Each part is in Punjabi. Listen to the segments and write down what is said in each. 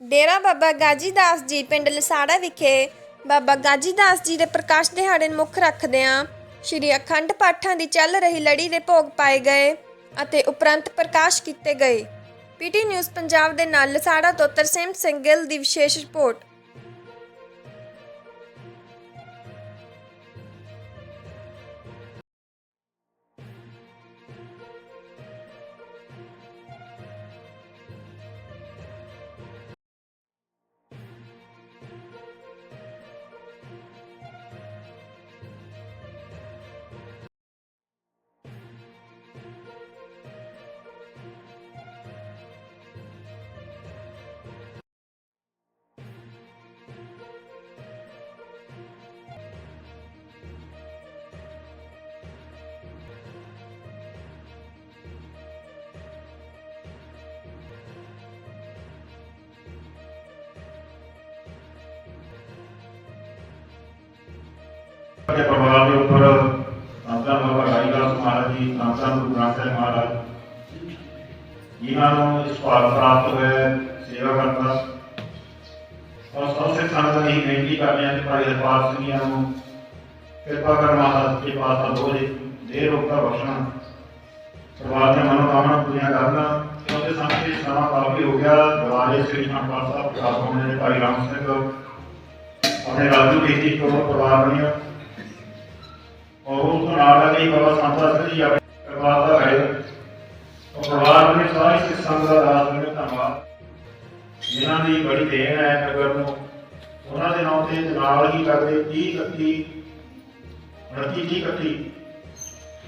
ਡੇਰਾ ਬਾਬਾ ਗਾਜੀ ਦਾਸ ਜੀ ਪਿੰਡ ਲਸਾੜਾ ਵਿਖੇ ਬਾਬਾ ਗਾਜੀ ਦਾਸ ਜੀ ਦੇ ਪ੍ਰਕਾਸ਼ ਦਿਹਾੜੇ ਨੂੰ ਮੁੱਖ ਰੱਖਦਿਆਂ ਸ਼੍ਰੀ ਅਖੰਡ ਪਾਠਾਂ ਦੀ ਚੱਲ ਰਹੀ ਲੜੀ ਦੇ ਭੋਗ ਪਾਏ ਗਏ ਅਤੇ ਉਪਰੰਤ ਪ੍ਰਕਾਸ਼ ਕੀਤੇ ਗਏ। ਪੀਟੀ ਨਿਊਜ਼ ਪੰਜਾਬ ਦੇ ਨਾਲ ਲਸਾੜਾ ਤੋਂ ਤਰਸੇਮ ਸਿੰਘ ਗਿੱਲ ਦੀ ਵਿਸ਼ੇਸ਼ ਰਿਪੋਰਟ। ਦੇ ਪਰਿਵਾਰ ਦੇ ਉੱਪਰ ਸੰਤਾਂ ਬਾਬਾ ਰਾਈਦਾਸ ਮਹਾਰਾਜ ਜੀ ਸੰਤਾਂ ਗੁਰੂ ਗ੍ਰੰਥ ਸਾਹਿਬ ਮਹਾਰਾਜ, ਜਿਨ੍ਹਾਂ ਨੂੰ ਇਸ ਭਾਗ ਪ੍ਰਾਪਤ ਹੋਇਆ ਸੇਵਾ ਕਰਨ ਔਰ ਸਭ ਸਿੱਖ ਸੰਗਤਾਂ ਦੀ ਬੇਨਤੀ ਕਰਦੇ ਹਾਂ ਕਿ ਭਾਈ ਹਰਪਾਲ ਸਿੰਘ ਨੂੰ ਕਿਰਪਾ ਕਰ ਮਹਾਰਾਜ ਦੇ ਪਾਸ ਦਾ ਬੋਝ ਦੇ ਰੋਕਾ ਬਖਸ਼ਣਾ। ਪਰਿਵਾਰ ਦੀਆਂ ਮਨੋਕਾਮਨਾ ਪੂਰੀਆਂ ਕਰਨਾ। ਕਿਉਂਕਿ ਸਾਨੂੰ ਇਹ ਸਮਾਂ ਕਾਫੀ ਹੋ ਗਿਆ। ਦੁਆਰੇ ਸ੍ਰੀ ਅਨੰਦਪੁਰ ਸਾਹਿਬ ਪ੍ਰਾਪਤ ਹੋਣੇ ਦੇ ਭਾਈ ਰਾਮ ਸਿੰਘ ਆਪਣੇ ਰਾਜੂ ਬੇਟੀ ਕੋਲ ਪਰਿਵਾਰ ਬਣਿਆ ਔਰ ਉਸ ਤੋਂ ਨਾਲ ਲੱਗੇ ਬਾਬਾ ਸੰਤਾ ਸਿੰਘ ਜੀ ਆਪਣੇ ਪਰਿਵਾਰ ਦਾ ਹੈ ਉਹ ਪਰਿਵਾਰ ਨੇ ਸਾਰੀ ਸਿੱਖਾਂ ਦਾ ਰਾਜ ਨੇ ਧੰਨਵਾਦ। ਜਿਨ੍ਹਾਂ ਦੀ ਬੜੀ ਦੇਣ ਹੈ ਨਗਰ ਨੂੰ, ਉਹਨਾਂ ਦੇ ਨਾਮ ਤੇ ਨਾਲ ਹੀ ਕਰਦੇ 30 31 29 30 31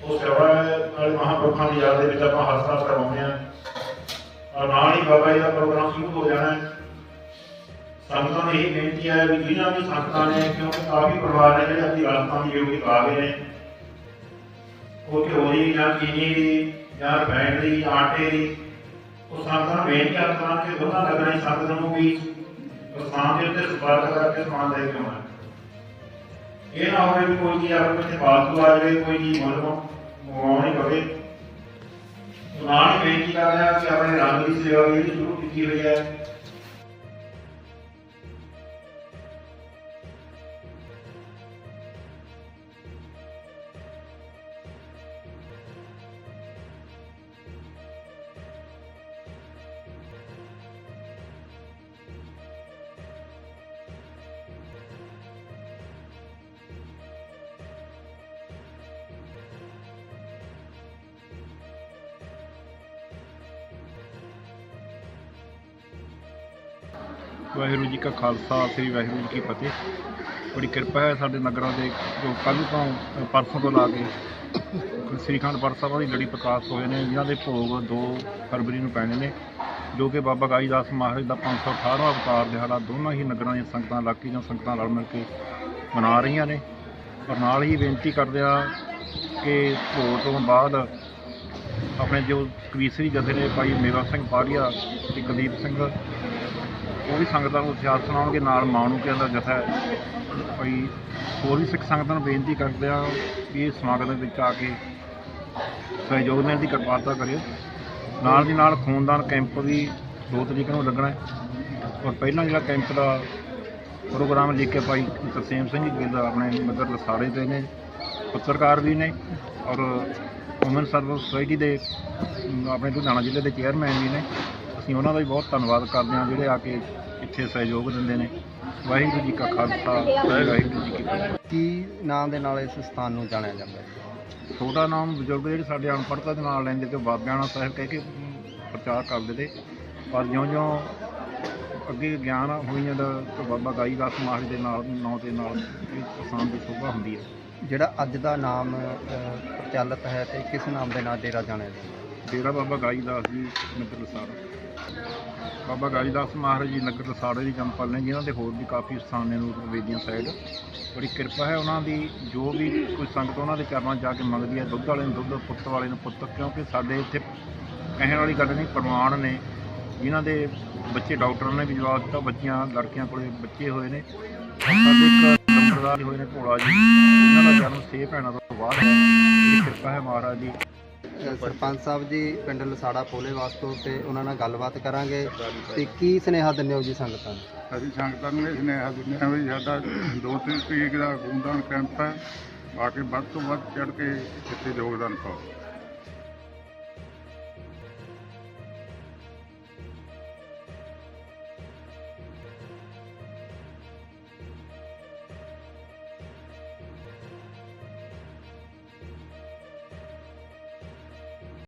ਉਹ ਸੇਵਾ ਨਾਲ ਮਹਾਂਪੁਰਖਾਂ ਦੀ ਯਾਦ ਦੇ ਵਿੱਚ ਆਪਾਂ ਹਰ ਕਰਵਾਉਂਦੇ ਹਾਂ। ਔਰ ਨਾਲ ਹੀ ਬਾਬਾ ਜੀ ਦਾ ਪ੍ਰੋਗਰਾਮ ਸ਼ੁਰੂ ਹੋ ਜਾਣਾ ਹੈ। ਸੰਗਤਾਂ ਨੂੰ ਇਹ ਬੇਨਤੀ ਹੈ ਵੀ ਜਿਨ੍ਹਾਂ ਵੀ ਸੰਗਤਾਂ ਨੇ, ਕਿਉਂਕਿ ਕਾਫੀ ਪਰਿਵਾਰ ਨੇ ਜਿਹੜੇ ਅਸੀਂ ਰਾਸਤਾਂ ਦੇ ਯੋਗੀ ਆ ਗਏ ਨੇ ਉਹ ਘਿਓ ਜਾਂ ਚੀਨੀ ਦੀ ਜਾਂ ਬੈਂਡ ਦੀ, ਆਟੇ ਦੀ, ਉਹ ਸੰਗਤਾਂ ਨੂੰ ਬੇਨਤੀ ਕਰਾਂ ਕਿ ਦੋਨਾਂ ਲੱਗਣਾ ਸੰਗਤ ਨੂੰ ਵੀ ਸਥਾਨ ਦੇ ਉੱਤੇ ਸੰਪਰਕ ਕਰਕੇ ਸਮਾਨ ਦੇ ਕੇ ਆਉਣਾ। ਇਹ ਨਾ ਹੋਵੇ ਕੋਈ ਚੀਜ਼ ਆਪਣੇ ਕੋਲ ਫਾਲਤੂ ਆ ਜਾਵੇ, ਕੋਈ ਚੀਜ਼ ਮੁੱਲ ਮੰਗਵਾਉਣੀ ਪਵੇ। ਨਾਲ ਬੇਨਤੀ ਕਰ ਰਿਹਾ ਕਿ ਆਪਣੇ ਰੰਗ ਦੀ ਸੇਵਾ ਵੀ ਸ਼ੁਰੂ ਕੀਤੀ ਹੋਈ ਹੈ ਵਾਹਿਗੁਰੂ ਜੀ ਕਾ ਖਾਲਸਾ, ਸ੍ਰੀ ਵਾਹਿਗੁਰੂ ਜੀ ਕੀ ਫਤਿਹ। ਬੜੀ ਕਿਰਪਾ ਹੈ ਸਾਡੇ ਨਗਰਾਂ ਦੇ ਜੋ ਕੱਲ੍ਹ ਤੋਂ ਪਰਸੋਂ ਤੋਂ ਲਾ ਕੇ ਸ੍ਰੀ ਅਖੰਡ ਪਾਠ ਦੀ ਲੜੀ ਪ੍ਰਕਾਸ਼ ਹੋਏ ਨੇ, ਜਿਨ੍ਹਾਂ ਦੇ ਭੋਗ 2 ਫਰਵਰੀ ਨੂੰ ਪੈਣੇ ਨੇ, ਜੋ ਕਿ ਬਾਬਾ ਗਾਈਦਾਸ ਮਹਾਰਾਜ ਦਾ 518ਵਾਂ ਅਵਤਾਰ ਦਿਹਾੜਾ ਦੋਨਾਂ ਹੀ ਨਗਰਾਂ ਦੀਆਂ ਸੰਗਤਾਂ ਇਲਾਕੇ ਦੀਆਂ ਸੰਗਤਾਂ ਰਲ ਮਿਲ ਕੇ ਮਨਾ ਰਹੀਆਂ ਨੇ। ਪਰ ਨਾਲ ਹੀ ਬੇਨਤੀ ਕਰਦੇ ਆ ਕਿ ਭੋਗ ਤੋਂ ਬਾਅਦ ਆਪਣੇ ਜੋ ਕਵੀਸਰੀ ਜਥੇ ਨੇ, ਭਾਈ ਮੇਵਾ ਸਿੰਘ ਪਾੜੀਆ ਤੇ ਕੁਲਦੀਪ ਸਿੰਘ ਉਹ ਵੀ ਸੰਗਤਾਂ ਨੂੰ ਇਤਿਹਾਸ ਸੁਣਾਉਣਗੇ, ਨਾਲ ਮਾਣੂਕਿਆਂ ਦਾ ਜਥਾ ਹੈ। ਭਾਈ ਹੋਰ ਵੀ ਸਿੱਖ ਸੰਗਤਾਂ ਨੂੰ ਬੇਨਤੀ ਕਰਦੇ ਆ ਵੀ ਇਹ ਸਮਾਗਮ ਦੇ ਵਿੱਚ ਆ ਕੇ ਸਹਿਯੋਗ ਦੇਣ ਦੀ ਕਿਰਪਾਲਤਾ ਕਰਿਓ। ਨਾਲ ਦੀ ਨਾਲ ਖੂਨਦਾਨ ਕੈਂਪ ਵੀ 2 ਤਰੀਕ ਨੂੰ ਲੱਗਣਾ ਹੈ। ਔਰ ਪਹਿਲਾਂ ਜਿਹੜਾ ਕੈਂਪ ਦਾ ਪ੍ਰੋਗਰਾਮ ਲਿਖ ਕੇ ਭਾਈ ਤਰਸੇਮ ਸਿੰਘ ਜੀ ਗਿੱਲ ਆਪਣੇ ਮਦਰ ਲਸਾੜੇ ਦੇ ਨੇ, ਪੱਤਰਕਾਰ ਵੀ ਨੇ ਔਰ ਵੂਮਨ ਸਰਵਿਸ ਸੁਸਾਇਟੀ ਦੇ ਆਪਣੇ ਲੁਧਿਆਣਾ ਜ਼ਿਲ੍ਹੇ ਦੇ ਚੇਅਰਮੈਨ ਵੀ ਨੇ। ਅਸੀਂ ਉਹਨਾਂ ਦਾ ਵੀ ਬਹੁਤ ਧੰਨਵਾਦ ਕਰਦੇ ਹਾਂ ਜਿਹੜੇ ਆ ਕੇ ਇੱਥੇ ਸਹਿਯੋਗ ਦਿੰਦੇ ਨੇ। ਵਾਹਿਗੁਰੂ ਜੀ ਕਾ ਖਾਲਸਾ ਵਾਹਿਗੁਰੂ ਜੀ ਕੀ ਫਤਿਹ। ਕੀ ਨਾਂ ਦੇ ਨਾਲ ਇਸ ਸਥਾਨ ਨੂੰ ਜਾਣਿਆ ਜਾਂਦਾ ਹੈ? ਛੋਟਾ ਨਾਮ ਬਜ਼ੁਰਗ ਜਿਹੜੇ ਸਾਡੇ ਅਨਪੜ੍ਹਤਾ ਦੇ ਨਾਲ ਲੈਂਦੇ ਤੇ ਬਾਬਿਆਣਾ ਸਾਹਿਬ ਕਹਿ ਕੇ ਪ੍ਰਚਾਰ ਕਰਦੇ ਤੇ ਪਰ ਜਿਉਂ-ਜਿਉਂ ਅੱਗੇ ਗਿਆਨ ਹੋਈ ਜਾਂਦਾ ਤਾਂ ਬਾਬਾ ਗਾਈ ਦਾਸ ਮਹਾਰਾਜ ਦੇ ਨਾਲ ਨਾਂ ਦੇ ਨਾਲ ਸਥਾਨ ਦੀ ਸ਼ੋਭਾ ਹੁੰਦੀ ਹੈ। ਜਿਹੜਾ ਅੱਜ ਦਾ ਨਾਮ ਪ੍ਰਚਲਿਤ ਹੈ ਤੇ ਕਿਸ ਨਾਮ ਦੇ ਨਾਲ ਡੇਰਾ ਜਾਣਿਆ ਜਾਂਦਾ ਹੈ? ਡੇਰਾ ਬਾਬਾ ਗਾਈ ਦਾਸ ਜੀ ਨਗਰ ਲਸਾੜਾ ਬਾਬਾ ਗਾਈ ਦਾਸ ਮਹਾਰਾਜ ਜੀ ਨਗਰ ਲਸਾੜੇ ਦੀ ਜੰਮਪਲ ਨੇ ਜਿਨ੍ਹਾਂ ਦੇ ਹੋਰ ਵੀ ਕਾਫੀ ਸਥਾਨ ਨੇ ਨੂਰ ਵੇਦੀਆਂ ਸਾਈਡ। ਬੜੀ ਕਿਰਪਾ ਹੈ ਉਹਨਾਂ ਦੀ, ਜੋ ਵੀ ਕੋਈ ਸੰਗਤ ਉਹਨਾਂ ਦੇ ਚਰਨਾਂ 'ਚ ਜਾ ਕੇ ਮੰਗਦੀ ਹੈ, ਦੁੱਧ ਵਾਲੇ ਨੂੰ ਦੁੱਧ, ਪੁੱਤ ਵਾਲੇ ਨੂੰ ਪੁੱਤ, ਕਿਉਂਕਿ ਸਾਡੇ ਇੱਥੇ ਕਹਿਣ ਵਾਲੀ ਗੱਲ ਨਹੀਂ ਪ੍ਰਮਾਣ ਨੇ, ਜਿਨ੍ਹਾਂ ਦੇ ਬੱਚੇ ਡਾਕਟਰਾਂ ਨੇ ਵੀ ਜਵਾਬ ਦਿੱਤਾ, ਬੱਚੀਆਂ, ਲੜਕੀਆਂ ਕੋਲੇ ਬੱਚੇ ਹੋਏ ਨੇ, ਸਾਡੇ ਇੱਕ ਨੰਬਰਦਾਰ ਹੋਏ ਨੇ ਭੋਲਾ ਜੀ ਇਹਨਾਂ ਦਾ ਜਨਮ ਛੇ ਭੈਣਾਂ ਤੋਂ ਬਾਅਦ ਹੈ, ਬੜੀ ਕਿਰਪਾ ਹੈ ਮਹਾਰਾਜ ਦੀ। ਸਰਪੰਚ ਸਾਹਿਬ ਜੀ, ਪਿੰਡ ਲਸਾੜਾ ਪੋਲੇ ਵਾਸਤੋਂ ਤੇ ਉਹਨਾਂ ਨਾਲ ਗੱਲਬਾਤ ਕਰਾਂਗੇ। ਤੇ ਕੀ ਸੁਨੇਹਾ ਦਿੰਦੇ ਹੋ ਜੀ ਸੰਗਤਾਂ ਨੂੰ? ਅਸੀਂ ਸੰਗਤਾਂ ਨੂੰ ਇਹ ਸੁਨੇਹਾ ਦਿੰਦੇ ਹਾਂ ਵੀ ਸਾਡਾ ਦੋ ਤਿੰਨ ਤਰੀਕ ਦਾ ਖੂਨਦਾਨ ਕੈਂਪ ਹੈ। ਆ ਵੱਧ ਤੋਂ ਵੱਧ ਚੜ ਕੇ ਇੱਥੇ ਯੋਗਦਾਨ ਪਾਓ।